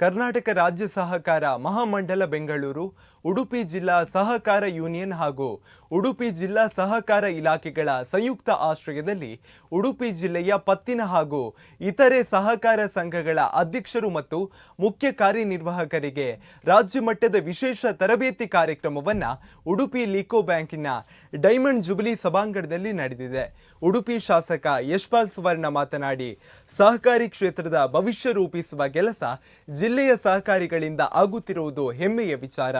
ಕರ್ನಾಟಕ ರಾಜ್ಯ ಸಹಕಾರ ಮಹಾಮಂಡಲ ಬೆಂಗಳೂರು, ಉಡುಪಿ ಜಿಲ್ಲಾ ಸಹಕಾರ ಯೂನಿಯನ್ ಹಾಗೂ ಉಡುಪಿ ಜಿಲ್ಲಾ ಸಹಕಾರ ಇಲಾಖೆಗಳ ಸಂಯುಕ್ತ ಆಶ್ರಯದಲ್ಲಿ ಉಡುಪಿ ಜಿಲ್ಲೆಯ ಪತ್ತಿನ ಹಾಗೂ ಇತರೆ ಸಹಕಾರ ಸಂಘಗಳ ಅಧ್ಯಕ್ಷರು ಮತ್ತು ಮುಖ್ಯ ಕಾರ್ಯನಿರ್ವಾಹಕರಿಗೆ ರಾಜ್ಯ ಮಟ್ಟದ ವಿಶೇಷ ತರಬೇತಿ ಕಾರ್ಯಕ್ರಮವನ್ನು ಉಡುಪಿ ಲೀಕೋ ಬ್ಯಾಂಕಿನ ಡೈಮಂಡ್ ಜುಬಿಲಿ ಸಭಾಂಗಣದಲ್ಲಿ ನಡೆದಿದೆ. ಉಡುಪಿ ಶಾಸಕ ಯಶ್ಪಾಲ್ ಸುವರ್ಣ ಮಾತನಾಡಿ, ಸಹಕಾರಿ ಕ್ಷೇತ್ರದ ಭವಿಷ್ಯ ರೂಪಿಸುವ ಕೆಲಸ ಜಿಲ್ಲೆಯ ಸಹಕಾರಿಗಳಿಂದ ಆಗುತ್ತಿರುವುದು ಹೆಮ್ಮೆಯ ವಿಚಾರ.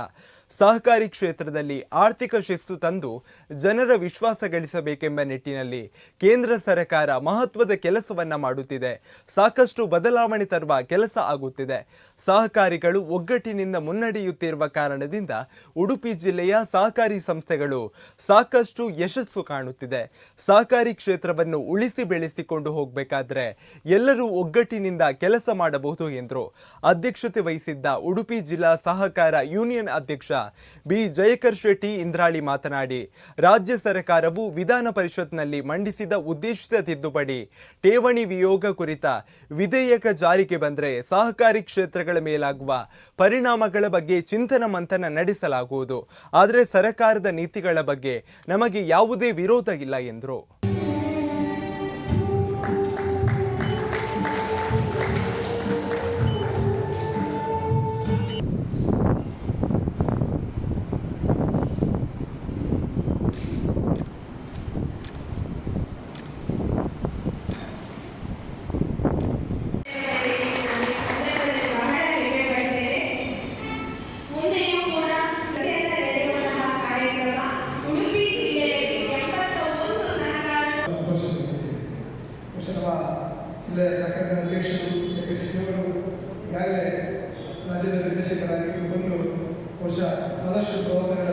ಸಹಕಾರಿ ಕ್ಷೇತ್ರದಲ್ಲಿ ಆರ್ಥಿಕ ಶಿಸ್ತು ತಂದು ಜನರ ವಿಶ್ವಾಸ ಗಳಿಸಬೇಕೆಂಬ ನಿಟ್ಟಿನಲ್ಲಿ ಕೇಂದ್ರ ಸರ್ಕಾರ ಮಹತ್ವದ ಕೆಲಸವನ್ನ ಮಾಡುತ್ತಿದೆ. ಸಾಕಷ್ಟು ಬದಲಾವಣೆ ತರುವ ಕೆಲಸ ಆಗುತ್ತಿದೆ. ಸಹಕಾರಿಗಳು ಒಗ್ಗಟ್ಟಿನಿಂದ ಮುನ್ನಡೆಯುತ್ತಿರುವ ಕಾರಣದಿಂದ ಉಡುಪಿ ಜಿಲ್ಲೆಯ ಸಹಕಾರಿ ಸಂಸ್ಥೆಗಳು ಸಾಕಷ್ಟು ಯಶಸ್ಸು ಕಾಣುತ್ತಿದೆ. ಸಹಕಾರಿ ಕ್ಷೇತ್ರವನ್ನು ಉಳಿಸಿ ಬೆಳೆಸಿಕೊಂಡು ಹೋಗಬೇಕಾದ್ರೆ ಎಲ್ಲರೂ ಒಗ್ಗಟ್ಟಿನಿಂದ ಕೆಲಸ ಮಾಡಬಹುದು ಎಂದರು. ಅಧ್ಯಕ್ಷತೆ ವಹಿಸಿದ್ದ ಉಡುಪಿ ಜಿಲ್ಲಾ ಸಹಕಾರ ಯೂನಿಯನ್ ಅಧ್ಯಕ್ಷ ಬಿ. ಜಯಕರ್ ಶೆಟ್ಟಿ, ಇಂದ್ರಾಳಿ ಮಾತನಾಡಿ, ರಾಜ್ಯ ಸರ್ಕಾರವು ವಿಧಾನ ಪರಿಷತ್ನಲ್ಲಿ ಮಂಡಿಸಿದ ಉದ್ದೇಶಿತ ತಿದ್ದುಪಡಿ, ಠೇವಣಿ ವಿಯೋಗ ಕುರಿತ ವಿಧೇಯಕ ಜಾರಿಗೆ ಬಂದರೆ ಸಹಕಾರಿ ಕ್ಷೇತ್ರಗಳ ಮೇಲಾಗುವ ಪರಿಣಾಮಗಳ ಬಗ್ಗೆ ಚಿಂತನ ಮಂಥನ ನಡೆಸಲಾಗುವುದು. ಆದರೆ ಸರ್ಕಾರದ ನೀತಿಗಳ ಬಗ್ಗೆ ನಮಗೆ ಯಾವುದೇ ವಿರೋಧ ಇಲ್ಲ ಎಂದರು. ಈಗಾಗಲೇ ರಾಜ್ಯದ ನಿರ್ದೇಶಕರಾಗಿ ಒಂದು ವರ್ಷ ಬಹಳಷ್ಟು ಪ್ರವಾಸಗಳನ್ನು